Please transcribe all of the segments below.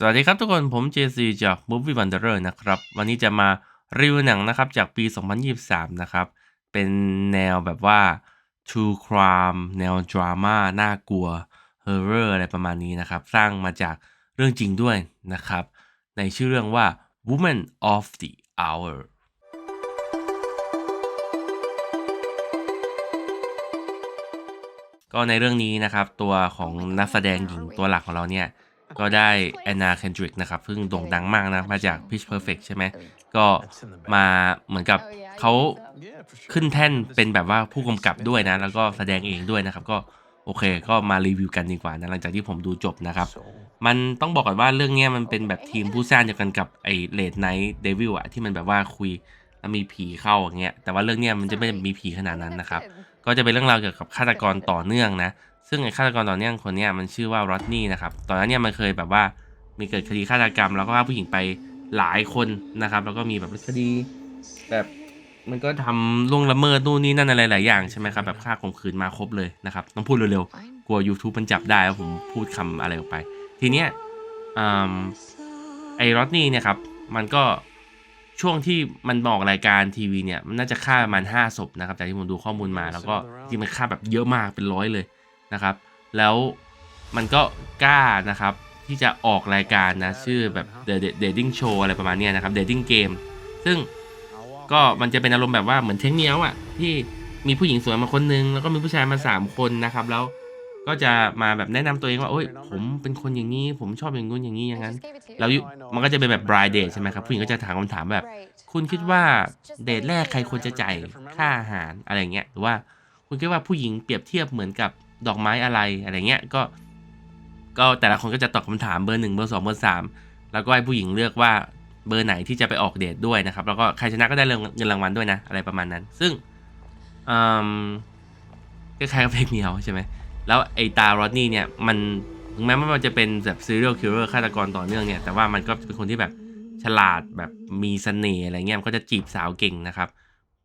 สวัสดีครับทุกคนผม JC จาก Movie Wanderer นะครับ วันนี้จะมารีวิวหนังนะครับ จากปี 2023 นะครับ เป็นแนวแบบว่า True Crime แนวดราม่าน่ากลัว Horror อะไรประมาณนี้นะครับ สร้างมาจากเรื่องจริงด้วยนะครับ ในชื่อเรื่องว่า Woman of the Hour ก็ในเรื่องนี้นะครับ ตัวของนักแสดงหญิงตัวหลักของเราเนี่ย ก็ได้แอนนาเคนดริกนะครับซึ่งโด่งดังมากนะ มาจาก Pitch Perfect ใช่ไหมก็มาเหมือนกับเขาขึ้นแท่นเป็นแบบว่าผู้กำกับด้วยนะ แล้วก็แสดงเองด้วยนะครับ ก็โอเค ก็มารีวิวกันดีกว่านะหลังจากที่ผมดูจบนะครับ มันต้องบอกก่อนว่าเรื่องเนี้ยมันเป็นแบบทีมผู้สร้างเดียวกันกับไอ้เลดไนท์เดวิลอะที่มันแบบว่าคุยแล้วมีผีเข้าอย่างเงี้ยแต่ว่าเรื่องเนี้ยมันจะไม่มีผีขนาดนั้นนะครับ ก็จะเป็นเรื่องราวเกี่ยวกับฆาตกรต่อเนื่องนะ ซึ่งไอ้ฆาตกรต่อเนื่องคนนี้มันชื่อว่ารอดนี่นะครับ ตอนนั้นเนี่ยมันเคยแบบว่ามีเกิดคดีฆาตกรรม แล้วก็ฆ่าผู้หญิงไปหลายคนนะครับ แล้วก็มีแบบคดีแบบมันก็ทำล่วงละเมิดนู่นนี่นั่นอะไรหลายอย่างใช่ไหมครับแบบฆ่าข่มขืนมาครบเลยนะครับต้องพูดเร็วๆกลัว YouTube มันจับได้ว่าผมพูดคำอะไรออกไป ทีเนี้ยไอ้รอดนี่เนี่ยครับมันก็ช่วงที่มันบอกรายการทีวีเนี่ยมันน่าจะฆ่าประมาณห้าศพนะครับจากที่ผมดูข้อมูลมาแล้วก็จริงมันฆ่าแบบเยอะมากเป็นร้อยเลย นะครับ แล้วมันก็กล้านะครับที่จะออกรายการนะ ชื่อแบบ The Dating Show อะไรประมาณนี้นะครับ Dating Game ซึ่งก็มันจะเป็นอารมณ์แบบว่าเหมือนเทคเนียลอะที่มีผู้หญิงสวยมาคนนึง แล้วก็มีผู้ชายมาสามคนนะครับ แล้วก็จะมาแบบแนะนำตัวเองว่าโอ้ยผมเป็นคนอย่างนี้ ผมชอบอย่างงู้นอย่างนี้อย่างนั้นแล้วมันก็จะเป็นแบบ bride date ใช่ไหมครับผู้หญิงก็จะถามคำถามแบบ คุณคิดว่าเดทแรกใครควรจะจ่ายค่าอาหารอะไรเงี้ยหรือว่าคุณคิดว่าผู้หญิงเปรียบเทียบเหมือนกับ ดอกไม้อะไรอะไรเงี้ยก็ ก็แต่ละคนก็จะตอบคำถามเบอร์หนึ่งเบอร์สองเบอร์สามแล้วก็ให้ผู้หญิงเลือกว่าเบอร์ไหนที่จะไปออกเดทด้วยนะครับ แล้วก็ใครชนะก็ได้เงินรางวัลด้วยนะ อะไรประมาณนั้น ซึ่งคล้ายกับเพลงเมียวใช่ไหมแล้วไอตาโรดนี่เนี่ยมันถึงแม้ว่ามันจะเป็นแบบ serial killer ฆาตกรต่อเนื่องเนี่ย แต่ว่ามันก็เป็นคนที่แบบฉลาดแบบมีเสน่ห์อะไรเงี้ย มันก็จะจีบสาวเก่งนะครับ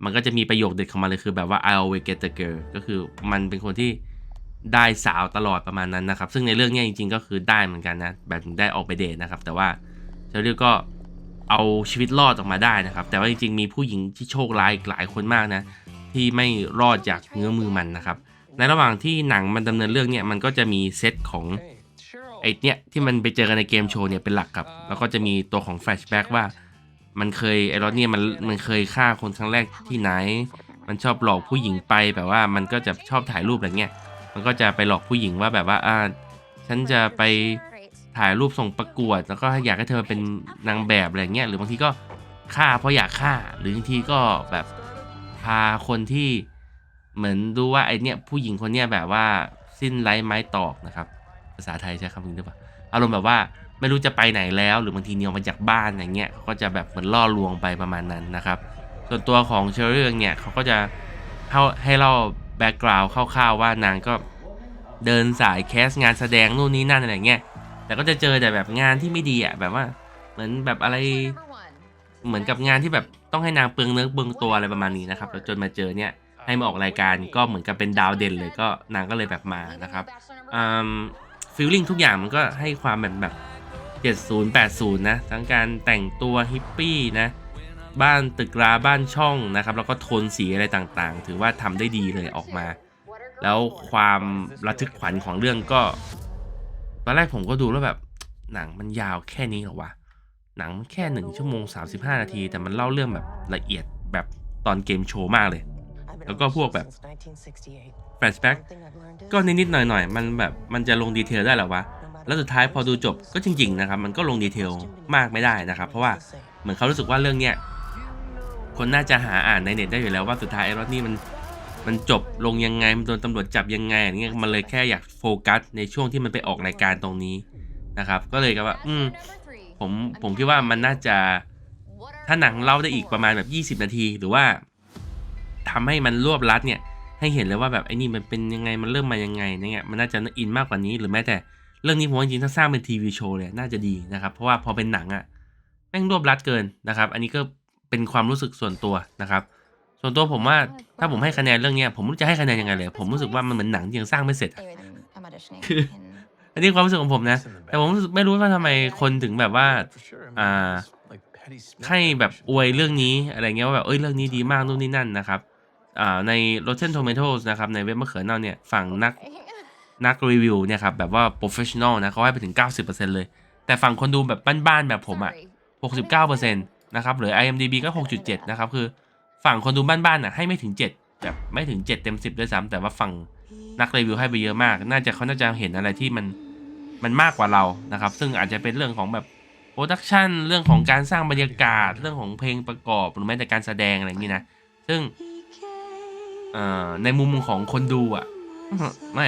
มันก็จะมีประโยคเด็ดของมันเลยคือแบบว่า I always get the girl ก็คือมันเป็นคนที่ ได้สาวตลอดประมาณนั้นนะครับ ซึ่งในเรื่องนี้จริง ๆ ก็คือได้เหมือนกันนะแบบได้ออกไปเดทนะครับ แต่ว่าเชอรี่ก็เอาชีวิตรอดออกมาได้นะครับ แต่ว่าจริงๆมีผู้หญิงที่โชคร้ายหลายคนมากนะ ที่ไม่รอดจากเงื้อมือมันนะครับ ในระหว่างที่หนังมันดำเนินเรื่องเนี่ยมันก็จะมีเซตของไอ้เนี่ยที่มันไปเจอกันในเกมโชว์เนี่ยเป็นหลักครับ แล้วก็จะมีตัวของแฟลชแบ็กว่า มันเคยไอ้รถเนี่ยมันมันเคยฆ่าคนครั้งแรกที่ไหน มันชอบหลอกผู้หญิงไปแบบว่ามันก็จะชอบถ่ายรูปอะไรเงี้ย มันก็จะไปหลอกผู้หญิงว่าแบบว่าอ่าฉันจะไปถ่ายรูปส่งประกวด แล้วก็อยากให้เธอเป็นนางแบบอะไรเงี้ยหรือบางทีก็ฆ่าเพราะอยากฆ่า หรือบางทีก็แบบพาคนที่เหมือนดูว่าไอเนี้ยผู้หญิงคนเนี้ยแบบว่าสิ้นไร้ไม้ตอกนะครับ ภาษาไทยใช้คำนี้หรือเปล่าอารมณ์แบบว่าไม่รู้จะไปไหนแล้ว หรือบางทีเนี่ยมาจากบ้านอย่างเงี้ยเขาก็จะแบบเหมือนล่อลวงไปประมาณนั้นนะครับ ส่วนตัวของเชอรี่เนี่ยเขาก็จะให้เล่า แบ็กกราวด์คร่าวๆว่านางก็เดินสายแคสงานแสดงนู่นนี่นั่นอะไรเงี้ย แต่ก็จะเจอแต่แบบงานที่ไม่ดีอะแบบว่าเหมือนแบบอะไรเหมือนกับงานที่แบบต้องให้นางเปลืองเนื้อเปลืองตัวอะไรประมาณนี้นะครับแล้วจนมาเจอเนี่ยให้มาออกรายการก็เหมือนกับเป็นดาวเด่นเลยก็นางก็เลยแบบมานะครับอืมฟีลลิ่งทุกอย่างมันก็ให้ความแบบแบบ 70 80 นะ ทั้งการแต่งตัวฮิปปี้นะ บ้านตึกราบ้านช่องนะครับ แล้วก็โทนสีอะไรต่างๆ ถือว่าทำได้ดีเลยออกมา แล้วความระทึกขวัญของเรื่องก็ตอนแรกผมก็ดูแล้วแบบหนังมันยาวแค่นี้เหรอวะหนังแค่หนึ่งชั่วโมง 35 นาที แต่มันเล่าเรื่องแบบละเอียดแบบตอนเกมโชว์มากเลย แล้วก็พวกแบบแฟลชแบ็กก็นิดๆหน่อยๆ มันแบบมันจะลงดีเทลได้เหรอวะ แล้วสุดท้ายพอดูจบก็จริง ๆ นะครับ มันก็ลงดีเทลมากไม่ได้นะครับ เพราะว่าเหมือนเขารู้สึกว่าเรื่องเนี้ย คนน่าจะหาอ่านในเน็ตได้อยู่แล้วว่าสุดท้ายไอ้รถนี่มันมันจบลงยังไงมันโดนตำรวจจับยังไงอย่างเงี้ยมันเลยแค่อยากโฟกัสในช่วงที่มันไปออกรายการตรงนี้นะครับ ก็เลยกับว่า อืมผมผมคิดว่ามันน่าจะถ้าหนังเล่าได้อีกประมาณแบบ 20 นาที หรือว่าทำให้มันรวบรัดเนี่ย ให้เห็นเลยว่าแบบไอ้นี่มันเป็นยังไงมันเริ่มมายังไงเนี่ยมันน่าจะอินมากกว่านี้หรือแม้แต่เรื่องนี้ผมว่าจริงๆถ้าสร้างเป็นทีวีโชว์เลยน่าจะดีนะครับ เพราะว่าพอเป็นหนังอะแม่งรวบรัดเกินนะครับ อันนี้ก็ เป็นความรู้สึกส่วนตัวนะครับ ส่วนตัวผมว่าถ้าผมให้คะแนนเรื่องเนี้ยผมไม่รู้จะให้คะแนนยังไงเลย ผมรู้สึกว่ามันเหมือนหนังที่ยังสร้างไม่เสร็จอะคืออันนี้ความรู้สึกของผมนะ แต่ผมรู้สึกไม่รู้ว่าทำไมคนถึงแบบว่าอ่าให้แบบอวยเรื่องนี้อะไรเงี้ยว่าแบบเอ้ยเรื่องนี้ดีมากนู่นนี่นั่นนะครับอ่าใน Rotten Tomatoes นะครับในเว็บมะเขือเน่าเนี่ยฝั่งนักนักรีวิวเนี่ยครับแบบว่า professional นะเขาให้ไปถึง 90%เลย แต่ฝั่งคนดูแบบบ้านๆแบบผมอะ69% นะครับหรือ IMDb ก็ 6.7 นะครับ คือฝั่งคนดูบ้านๆน่ะให้ไม่ถึง 7 แบบไม่ถึง 7 เต็ม 10 ด้วยซ้ำแต่ว่าฝั่งนักรีวิวให้ไปเยอะมาก น่าจะเขาน่าจะเห็นอะไรที่มันมันมากกว่าเรานะครับ ซึ่งอาจจะเป็นเรื่องของแบบโปรดักชันเรื่องของการสร้างบรรยากาศ เรื่องของเพลงประกอบ หรือแม้แต่การแสดงอะไรอย่างนี้นะ ซึ่งในมุมของคนดูอะไม่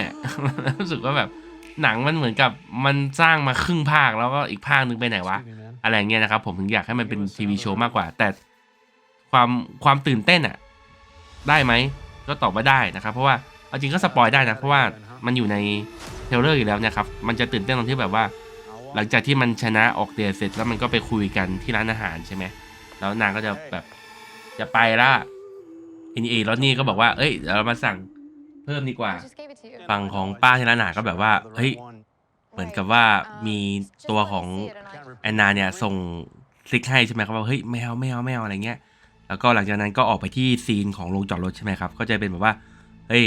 รู้สึกว่าแบบหนังมันเหมือนกับมันสร้างมาครึ่งภาคแล้วก็อีกภาคหนึงไปไหนวะ อะไรเงี้ยนะครับ ผมถึงอยากให้มันเป็นทีวีโชว์มากกว่า แต่ความความตื่นเต้นอะได้ไหมก็ตอบว่าได้นะครับ เพราะว่าเอาจริงก็สปอยได้นะ เพราะว่ามันอยู่ในเทรลเลอร์อยู่แล้วนะครับ มันจะตื่นเต้นตรงที่แบบว่า หลังจากที่มันชนะออกเดทเสร็จแล้วมันก็ไปคุยกันที่ร้านอาหารใช่ไหมแล้วนางก็จะแบบจะไปละเอ็นเอแล้วนี่ก็บอกว่า เอ้ยเดี๋ยวเรามาสั่งเพิ่มดีกว่าฝั่งของป้าที่ร้านอาหารก็แบบว่าเฮ้ยเหมือนกับว่ามีตัวของ แอนนาเนี่ยส่งคลิกให้ใช่ไหมครับว่าเฮ้ยไม่เอาไม่เอาไม่เอาอะไรเงี้ย แล้วก็หลังจากนั้นก็ออกไปที่ซีนของโรงจอดรถใช่ไหมครับ ก็จะเป็นแบบว่า เฮ้ย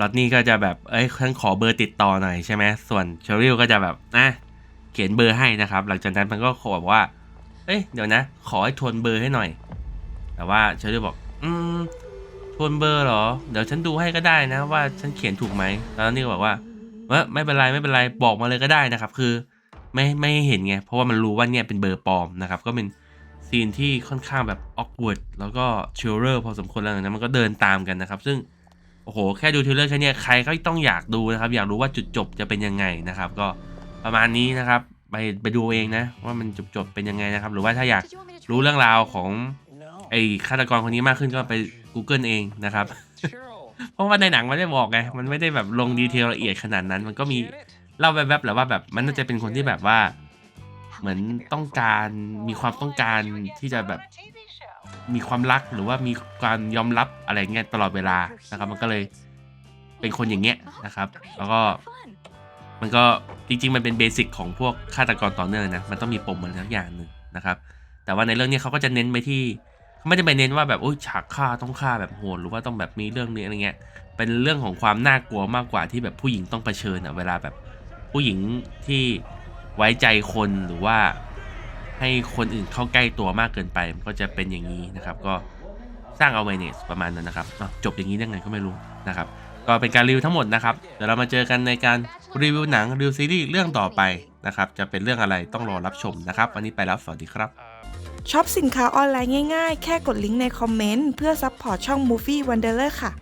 รถนี่ก็จะแบบเอ้ยฉันขอเบอร์ติดต่อหน่อยใช่ไหมส่วนเชอริลก็จะแบบนะเขียนเบอร์ให้นะครับ หลังจากนั้นมันก็ขอบอกว่า เอ้ยเดี๋ยวนะ ขอให้ทวนเบอร์ให้หน่อย แต่ว่าเชอริลบอก อืมทวนเบอร์เหรอ เดี๋ยวฉันดูให้ก็ได้นะ ว่าฉันเขียนถูกไหมแล้วนี่ก็บอกว่าเออไม่เป็นไรไม่เป็นไรบอกมาเลยก็ได้นะครับ คือ ไม่ไม่ให้เห็นไง เพราะว่ามันรู้ว่าเนี่ยเป็นเบอร์ปลอมนะครับ ก็เป็นซีนที่ค่อนข้างแบบออกว a r d แล้วก็เชลเลอร์พอสมควรแล้วนะมันก็เดินตามกันนะครับ ซึ่งโอ้โห แค่ดูเทรลเลอร์แค่เนี้ยใครก็ต้องอยากดูนะครับ อยากรู้ว่าจุดจบจะเป็นยังไงนะครับ ก็ประมาณนี้นะครับ ไปไปดูเองนะ ว่ามันจบจบเป็นยังไงนะครับ หรือว่าถ้าอยากรู้เรื่องราวของไอ้ฆาตกรคนนี้มากขึ้นก็ไป Google เองนะครับ เพราะว่าในหนังมันไม่ได้บอกไง มันไม่ได้แบบลงดีเทลละเอียดขนาดนั้น มันก็มี เล่าแวบๆแหละว่าแบบมันน่าจะเป็นคนที่แบบว่า เหมือนต้องการมีความต้องการที่จะแบบมีความรักหรือว่ามีการยอมรับอะไรเงี้ยตลอดเวลานะครับ มันก็เลยเป็นคนอย่างเงี้ยนะครับ แล้วก็มันก็จริงๆ มันเป็นเบสิกของพวกฆาตกรต่อเนื่องนะ มันต้องมีปมอะไรสักอย่างหนึ่งนะครับ แต่ว่าในเรื่องนี้เขาก็จะเน้นไปที่เขาไม่ได้ไปเน้นว่าแบบโอ้ยฉากฆ่าต้องฆ่าแบบโหดหรือว่าต้องแบบมีเรื่องนี้อะไรเงี้ย เป็นเรื่องของความน่ากลัวมากกว่าที่แบบผู้หญิงต้องเผชิญอะเวลาแบบ ผู้หญิงที่ไว้ใจคนหรือว่าให้คนอื่นเข้าใกล้ตัวมากเกินไป มันก็จะเป็นอย่างนี้นะครับ ก็สร้าง awareness ประมาณนั้นนะครับจบอย่างนี้ได้ไงก็ไม่รู้นะครับ ก็เป็นการรีวิวทั้งหมดนะครับ เดี๋ยวเรามาเจอกันในการรีวิวหนังรีวิวซีรีส์เรื่องต่อไปนะครับ จะเป็นเรื่องอะไรต้องรอรับชมนะครับ วันนี้ไปแล้วสวัสดีครับช็อปสินค้าออนไลน์ง่ายๆ แค่กดลิงก์ในคอมเมนต์เพื่อซัพพอร์ตช่อง Movie Wanderer ค่ะ